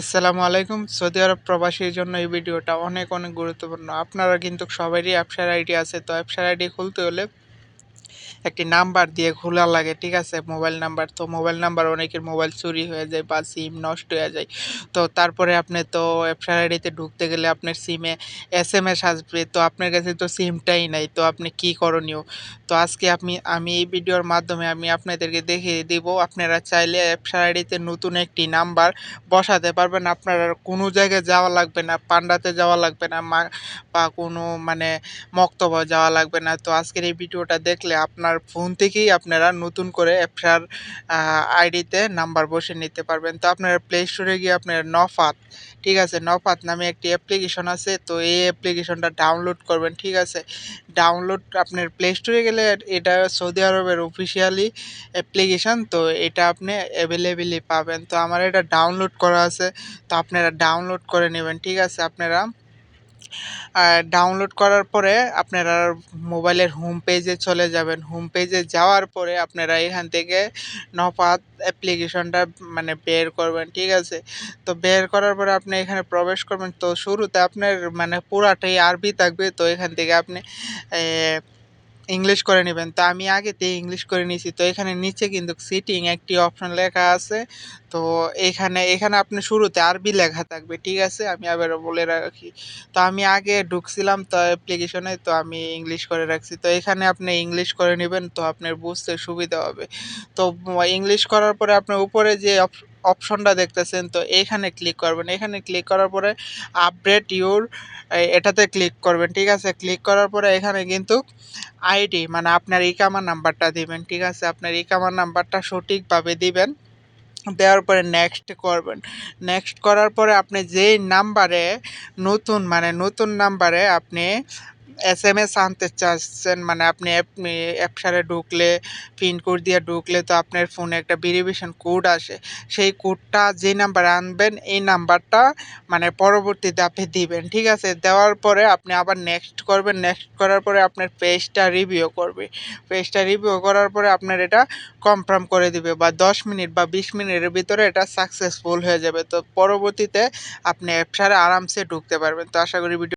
আসসালামু আলাইকুম। সৌদি আরব প্রবাসীর জন্য এই ভিডিওটা অনেক অনেক গুরুত্বপূর্ণ। আপনারা কিন্তু সবারই অ্যাপসার আইডি আছে, তো অ্যাপসার আইডি খুলতে হলে একটি নাম্বার দিয়ে খোলা লাগে, ঠিক আছে? মোবাইল নাম্বার, তো মোবাইল নাম্বার অনেকের মোবাইল চুরি হয়ে যায় বা সিম নষ্ট হয়ে যায়। তো তারপরে আপনি তো অ্যাপসার আইডিতে ঢুকতে গেলে আপনার সিমে এস এম এস আসবে, তো আপনার কাছে তো সিমটাই নাই, তো আপনি কি করণীয়? তো আজকে আপনি আমি এই ভিডিওর মাধ্যমে আমি আপনাদেরকে দেখিয়ে দিব, আপনারা চাইলে অ্যাপসার আইডিতে নতুন একটি নাম্বার বসাতে পারবেন। আপনার কোনো জায়গায় যাওয়া লাগবে না, পান্ডাতে যাওয়া লাগবে না বা কোনো মানে মক্তব্য যাওয়া লাগবে না। তো আজকের এই ভিডিওটা দেখলে আপনার ফোন থেকেই আপনারা নতুন করে অ্যাপসার আইডিতে নাম্বার বসে নিতে পারবেন। তো আপনারা প্লে স্টোরে গিয়ে আপনার নফাত, ঠিক আছে? নফাত নামে একটি অ্যাপ্লিকেশন আছে, তো এই অ্যাপ্লিকেশনটা ডাউনলোড করবেন, ঠিক আছে? ডাউনলোড আপনার প্লে স্টোরে গেলে এটা সৌদি আরবের অফিসিয়ালি অ্যাপ্লিকেশান তো এটা আপনি অ্যাভেলেবেলি পাবেন। তো আমার এটা ডাউনলোড করা আছে, তো আপনারা ডাউনলোড করে নেবেন, ঠিক আছে? আপনারা ডাউনলোড করার পরে আপনারা মোবাইলের হোম পেজে চলে যাবেন। হোম পেজে যাওয়ার পরে আপনারা এখান থেকে নপাত অ্যাপ্লিকেশনটা মানে বের করবেন, ঠিক আছে? তো বের করার পরে আপনি এখানে প্রবেশ করবেন। তো শুরুতে আপনার মানে পুরাটাই আরবি থাকবে। তো এখান থেকে আপনি ইংলিশ করে নেবেন। তো আমি আগেতে ইংলিশ করে নিয়েছি। তো এখানে নিচে কিন্তু সিটিং একটি অপশন লেখা আছে। তো এখানে এখানে আপনি শুরুতে আরবি লেখা থাকবে, ঠিক আছে? আমি আবার বলে রাখি। তো আমি আগে ঢুকছিলাম তো অ্যাপ্লিকেশনে তো আমি ইংলিশ করে রাখছি। তো এখানে আপনি ইংলিশ করে নেবেন, তো আপনার বুঝতে সুবিধা হবে। তো ইংলিশ করার পরে আপনার উপরে যে অপশনটা দেখতেছেন, তো এখানে ক্লিক করবেন। এখানে ক্লিক করার পরে আপডেট ইউর এটাতে ক্লিক করবেন, ঠিক আছে? ক্লিক করার পরে এখানে কিন্তু আইডি মানে আপনার ইকামার নাম্বারটা দিবেন, ঠিক আছে? আপনার ইকামার নাম্বারটা সঠিকভাবে দিবেন, দেওয়ার পরে নেক্সট করবেন। নেক্সট করার পরে আপনি যেই নাম্বারে নতুন মানে নতুন নাম্বারে আপনি এস এম এস আনতে চাচ্ছেন মানে আপনি অ্যাপসারে ঢুকলে পিন কোড দিয়ে ঢুকলে তো আপনার ফোনে একটা ভেরিফিকেশন কোড আসে। সেই কোডটা যে নাম্বারে আনবেন, এই নাম্বারটা মানে পরবর্তীতে আপনি দিবেন, ঠিক আছে? দেওয়ার পরে আপনি আবার নেক্সট করবেন নেক্সট করার পরে আপনার পেজটা রিভিউ করবে। পেজটা রিভিউ করার পরে আপনার এটা কনফার্ম করে দিবে বা দশ মিনিট বা বিশ মিনিটের ভিতরে এটা সাকসেসফুল হয়ে যাবে। তো পরবর্তীতে আপনি অ্যাপসারে আরামসে ঢুকতে পারবেন। তো আশা করি ভিডিও